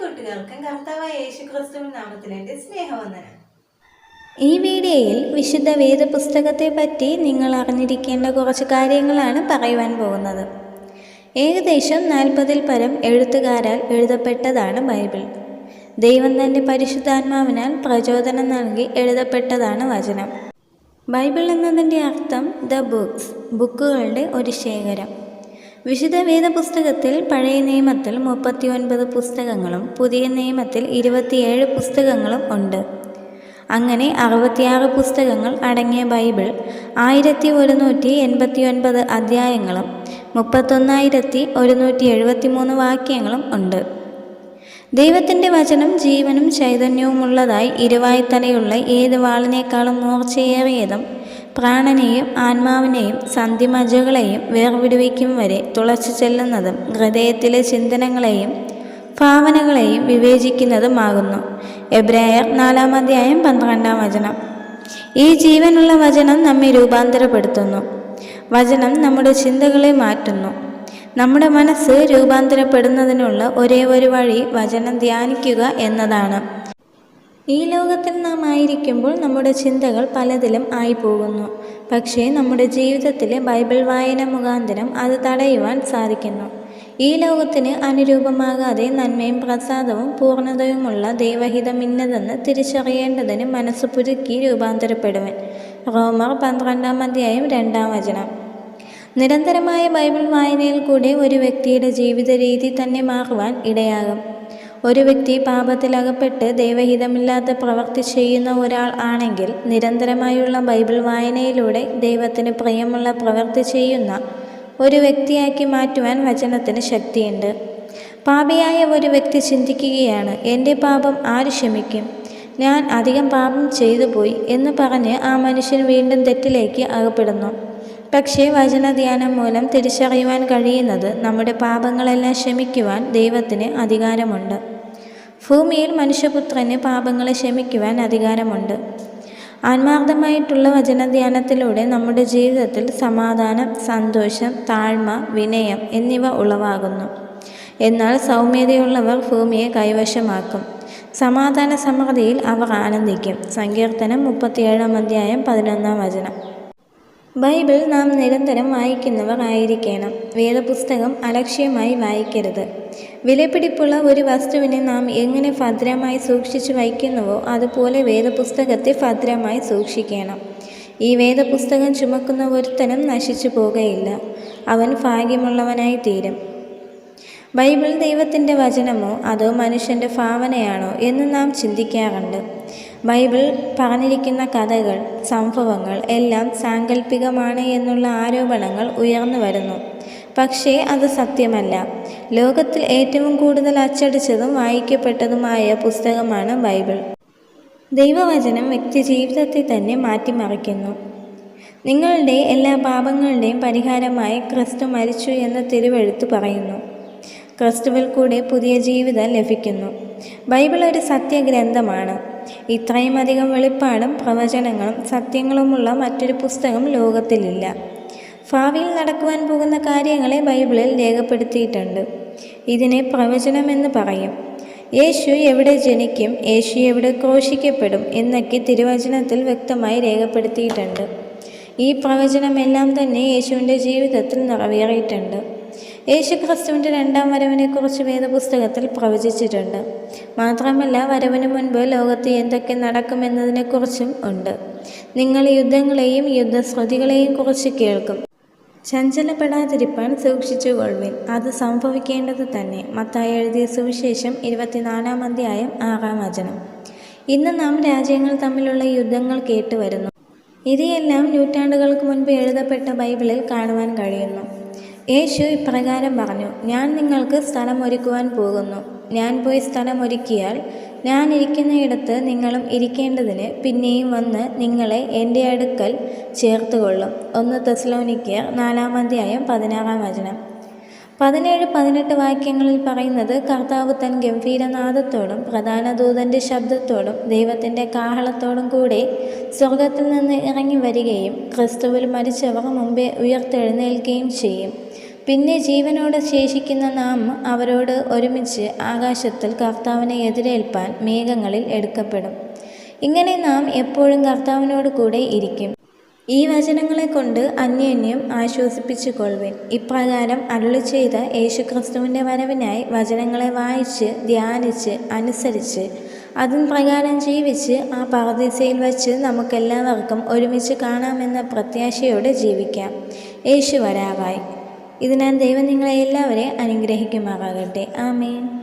കൂട്ടുകാർക്കും കർത്താവായ യേശു ക്രിസ്തുവിൻ നാമത്തിൽ സ്നേഹവന്ദനം. ഈ വീഡിയോയിൽ വിശുദ്ധ വേദപുസ്തകത്തെ പറ്റി നിങ്ങൾ അറിഞ്ഞിരിക്കേണ്ട കുറച്ച് കാര്യങ്ങളാണ് പറയുവാൻ പോകുന്നത്. ഏകദേശം നാൽപ്പതിൽ പരം എഴുത്തുകാരാൽ എഴുതപ്പെട്ടതാണ് ബൈബിൾ. ദൈവം തന്റെ പരിശുദ്ധാത്മാവിനാൽ പ്രചോദനം നൽകി എഴുതപ്പെട്ടതാണ് വചനം. ബൈബിൾ എന്നതിന്റെ അർത്ഥം ദ ബുക്സ് ബുക്കുകളുടെ ഒരു ശേഖരം. വിശുദ്ധ വേദപുസ്തകത്തിൽ പഴയ നിയമത്തിൽ മുപ്പത്തി ഒൻപത് പുസ്തകങ്ങളും പുതിയ നിയമത്തിൽ ഇരുപത്തിയേഴ് പുസ്തകങ്ങളും ഉണ്ട്. അങ്ങനെ അറുപത്തിയാറ് പുസ്തകങ്ങൾ അടങ്ങിയ ബൈബിൾ ആയിരത്തി ഒരുന്നൂറ്റി എൺപത്തി ഒൻപത് അധ്യായങ്ങളും മുപ്പത്തൊന്നായിരത്തി ഒരുന്നൂറ്റി എഴുപത്തി മൂന്ന് വാക്യങ്ങളും ഉണ്ട്. ദൈവത്തിന്റെ വചനം ജീവനും ചൈതന്യവുമുള്ളതായി ഇരുവായ്ത്തലയുള്ള ഏത് വാളിനേക്കാളും മൂർച്ചയേറിയതും പ്രാണനെയും ആത്മാവിനെയും സന്ധിമജകളെയും വേർവിടുവിക്കും വരെ തുളച്ചു ചെല്ലുന്നതും ഹൃദയത്തിലെ ചിന്തനങ്ങളെയും ഭാവനകളെയും വിവേചിക്കുന്നതുമാകുന്നു. എബ്രായർ നാലാം അധ്യായം പന്ത്രണ്ടാം വചനം. ഈ ജീവനുള്ള വചനം നമ്മെ രൂപാന്തരപ്പെടുത്തുന്നു. വചനം നമ്മുടെ ചിന്തകളെ മാറ്റുന്നു. നമ്മുടെ മനസ്സ് രൂപാന്തരപ്പെടുന്നതിനുള്ള ഒരേ ഒരു വഴി വചനം ധ്യാനിക്കുക എന്നതാണ്. ഈ ലോകത്തിൽ നാം ആയിരിക്കുമ്പോൾ നമ്മുടെ ചിന്തകൾ പലതിലും ആയിപ്പോകുന്നു. പക്ഷേ നമ്മുടെ ജീവിതത്തിലെ ബൈബിൾ വായന മുഖാന്തരം അത് തടയുവാൻ സാധിക്കുന്നു. ഈ ലോകത്തിന് അനുരൂപമാകാതെ നന്മയും പ്രസാദവും പൂർണതയുമുള്ള ദൈവഹിതം ഇന്നതെന്ന് തിരിച്ചറിയേണ്ടതിന് മനസ്സ് പുതുക്കി രൂപാന്തരപ്പെടുവൻ. റോമർ പന്ത്രണ്ടാം അധ്യായം രണ്ടാം വചനം. നിരന്തരമായ ബൈബിൾ വായനയിൽ കൂടെ ഒരു വ്യക്തിയുടെ ജീവിത രീതി തന്നെ മാറുവാൻ ഇടയാകും. ഒരു വ്യക്തി പാപത്തിലകപ്പെട്ട് ദൈവഹിതമില്ലാത്ത പ്രവൃത്തി ചെയ്യുന്ന ഒരാൾ ആണെങ്കിൽ നിരന്തരമായുള്ള ബൈബിൾ വായനയിലൂടെ ദൈവത്തിന് പ്രിയമുള്ള പ്രവൃത്തി ചെയ്യുന്ന ഒരു വ്യക്തിയാക്കി മാറ്റുവാൻ വചനത്തിന് ശക്തിയുണ്ട്. പാപിയായ ഒരു വ്യക്തി ചിന്തിക്കുകയാണ് എന്റെ പാപം ആര് ക്ഷമിക്കും? ഞാൻ അധികം പാപം ചെയ്തു പോയി എന്ന് പറഞ്ഞ് ആ മനുഷ്യൻ വീണ്ടും തെറ്റിലേക്ക് അകപ്പെടുന്നു. പക്ഷേ വചനധ്യാനം മൂലം തിരിച്ചറിയുവാൻ കഴിയുന്നത് നമ്മുടെ പാപങ്ങളെല്ലാം ക്ഷമിക്കുവാൻ ദൈവത്തിന് അധികാരമുണ്ട്. ഭൂമിയിൽ മനുഷ്യപുത്രന് പാപങ്ങളെ ക്ഷമിക്കുവാൻ അധികാരമുണ്ട്. ആത്മാർത്ഥമായിട്ടുള്ള വചനധ്യാനത്തിലൂടെ നമ്മുടെ ജീവിതത്തിൽ സമാധാനം സന്തോഷം താഴ്മ വിനയം എന്നിവ ഉളവാകുന്നു. എന്നാൽ സൗമ്യതയുള്ളവർ ഭൂമിയെ കൈവശമാക്കും. സമാധാന സമൃദ്ധിയിൽ അവർ ആനന്ദിക്കും. സങ്കീർത്തനം മുപ്പത്തിയേഴാം അധ്യായം പതിനൊന്നാം വചനം. ബൈബിൾ നാം നിരന്തരം വായിക്കുന്നവർ ആയിരിക്കണം. വേദപുസ്തകം അലക്ഷ്യമായി വായിക്കരുത്. വിലപിടിപ്പുള്ള ഒരു വസ്തുവിനെ നാം എങ്ങനെ ഭദ്രമായി സൂക്ഷിച്ചു വയ്ക്കുന്നുവോ അതുപോലെ വേദപുസ്തകത്തെ ഭദ്രമായി സൂക്ഷിക്കണം. ഈ വേദപുസ്തകം ചുമക്കുന്ന ഒരുത്തനും നശിച്ചു പോകുകയില്ല. അവൻ ഭാഗ്യമുള്ളവനായി തീരും ബൈബിൾ ദൈവത്തിന്റെ വചനമോ അതോ മനുഷ്യന്റെ ഭാവനയാണോ എന്ന് നാം ചിന്തിക്കാറുണ്ട്. ബൈബിൾ പറഞ്ഞിരിക്കുന്ന കഥകൾ സംഭവങ്ങൾ എല്ലാം സാങ്കല്പികമാണ് എന്നുള്ള ആരോപണങ്ങൾ ഉയർന്നു വരുന്നു. പക്ഷേ അത് സത്യമല്ല. ലോകത്തിൽ ഏറ്റവും കൂടുതൽ അച്ചടിച്ചതും വായിക്കപ്പെട്ടതുമായ പുസ്തകമാണ് ബൈബിൾ. ദൈവവചനം വ്യക്തി ജീവിതത്തെ തന്നെ മാറ്റിമറിക്കുന്നു. നിങ്ങളുടെ എല്ലാ പാപങ്ങളുടെയും പരിഹാരമായി ക്രിസ്തു മരിച്ചു എന്ന് തിരുവെഴുത്ത് പറയുന്നു. ക്രിസ്തുവിൽ കൂടെ പുതിയ ജീവിതം ലഭിക്കുന്നു. ബൈബിൾ ഒരു സത്യഗ്രന്ഥമാണ്. ഇത്രയും അധികം വെളിപ്പാടും പ്രവചനങ്ങളും സത്യങ്ങളുമുള്ള മറ്റൊരു പുസ്തകം ലോകത്തിലില്ല. ഭാവിയിൽ നടക്കുവാൻ പോകുന്ന കാര്യങ്ങളെ ബൈബിളിൽ രേഖപ്പെടുത്തിയിട്ടുണ്ട്. ഇതിനെ പ്രവചനമെന്ന് പറയും. യേശു എവിടെ ജനിക്കും യേശു എവിടെ ക്രോശിക്കപ്പെടും എന്നൊക്കെ തിരുവചനത്തിൽ വ്യക്തമായി രേഖപ്പെടുത്തിയിട്ടുണ്ട്. ഈ പ്രവചനമെല്ലാം തന്നെ യേശുവിന്റെ ജീവിതത്തിൽ നിറവേറിയിട്ടുണ്ട്. യേശു ക്രിസ്തുവിന്റെ രണ്ടാം വരവിനെക്കുറിച്ച് വേദപുസ്തകത്തിൽ പ്രവചിച്ചിട്ടുണ്ട്. മാത്രമല്ല വരവിന് മുൻപ് ലോകത്ത് എന്തൊക്കെ നടക്കുമെന്നതിനെക്കുറിച്ചും ഉണ്ട്. നിങ്ങൾ യുദ്ധങ്ങളെയും യുദ്ധശ്രുതികളെയും കുറിച്ച് കേൾക്കും. ചഞ്ചലപ്പെടാതിരിപ്പാൻ സൂക്ഷിച്ചുകൊള്ളുവിൻ. അത് സംഭവിക്കേണ്ടത് തന്നെ. മത്തായി എഴുതിയ സുവിശേഷം ഇരുപത്തിനാലാം അധ്യായം ആറാം വചനം. ഇന്ന് നാം രാജ്യങ്ങൾ തമ്മിലുള്ള യുദ്ധങ്ങൾ കേട്ടുവരുന്നു. ഇതെല്ലാം നൂറ്റാണ്ടുകൾക്ക് മുൻപ് എഴുതപ്പെട്ട ബൈബിളിൽ കാണുവാൻ കഴിയുന്നു. യേശു ഇപ്രകാരം പറഞ്ഞു ഞാൻ നിങ്ങൾക്ക് സ്ഥലം ഒരുക്കുവാൻ പോകുന്നു. ഞാൻ പോയി സ്ഥലം ഒരുക്കിയാൽ ഞാൻ ഇരിക്കുന്നയിടത്ത് നിങ്ങളും ഇരിക്കേണ്ടതിന് പിന്നെയും വന്ന് നിങ്ങളെ എന്റെ അടുക്കൽ ചേർത്തുകൊള്ളും. ഒന്ന് തെസ്ലോനിക്കർ നാലാം അധ്യായം പതിനാറാം വചനം. പതിനേഴ് പതിനെട്ട് വാക്യങ്ങളിൽ പറയുന്നത് കർത്താവ് തൻ ഗംഭീരനാദത്തോടും പ്രധാന ദൂതന്റെ ശബ്ദത്തോടും ദൈവത്തിന്റെ കാഹളത്തോടും കൂടെ സ്വർഗത്തിൽ നിന്ന് ഇറങ്ങി വരികയും ക്രിസ്തുവിൽ മരിച്ചവർ മുമ്പേ ഉയർത്തെഴുന്നേൽക്കുകയും ചെയ്യും. പിന്നെ ജീവനോടെ ശേഷിക്കുന്ന നാം അവരോട് ഒരുമിച്ച് ആകാശത്തിൽ കർത്താവിനെ എതിരേൽപ്പാൻ മേഘങ്ങളിൽ എടുക്കപ്പെടും. ഇങ്ങനെ നാം എപ്പോഴും കർത്താവിനോട് കൂടെ ഇരിക്കും. ഈ വചനങ്ങളെ കൊണ്ട് അന്യോന്യം ആശ്വസിപ്പിച്ചു കൊള്ളുവിൻ ഇപ്രകാരം അരുളി ചെയ്ത യേശുക്രിസ്തുവിന്റെ വരവിനായി വചനങ്ങളെ വായിച്ച് ധ്യാനിച്ച് അനുസരിച്ച് അതും പ്രകാരം ജീവിച്ച് ആ പർദീസയിൽ വച്ച് നമുക്കെല്ലാവർക്കും ഒരുമിച്ച് കാണാമെന്ന പ്രത്യാശയോടെ ജീവിക്കാം. യേശു വരാവായി. ഇതിനാൽ ദൈവം നിങ്ങളെ എല്ലാവരെയും അനുഗ്രഹിക്കുമാറാകട്ടെ. ആമേൻ.